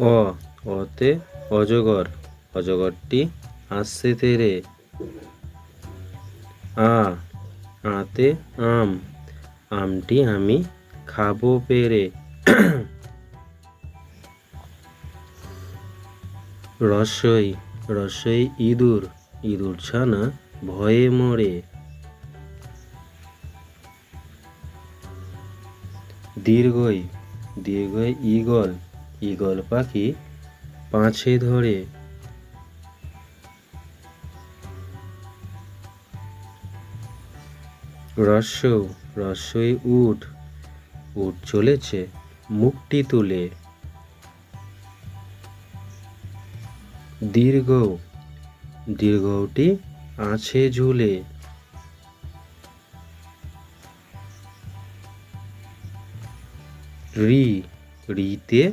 অ, অতে অজগর। অজগরটি আসছে তেরে। আ, আতে আম। আমটি আমি খাব পেরে। রসই রসই ইঁদুর। ইঁদুর ছানা ভয়ে মরে। দীর্ঘই দীর্ঘই ঈগল। ঈগল পাখি পাছে ধরে। রস্য রস্যই উঠ উঠ চলেছে মুখটি তুলে। দীর্ঘ, দীর্ঘটি আছে ঝুলে। রি, রিতে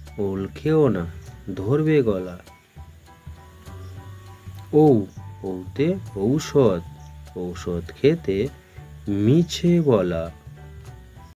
ওল খেও না ধরবে গলা। ঔ ঔতে ঔষধ ঔষধ খেতে মিছে বলা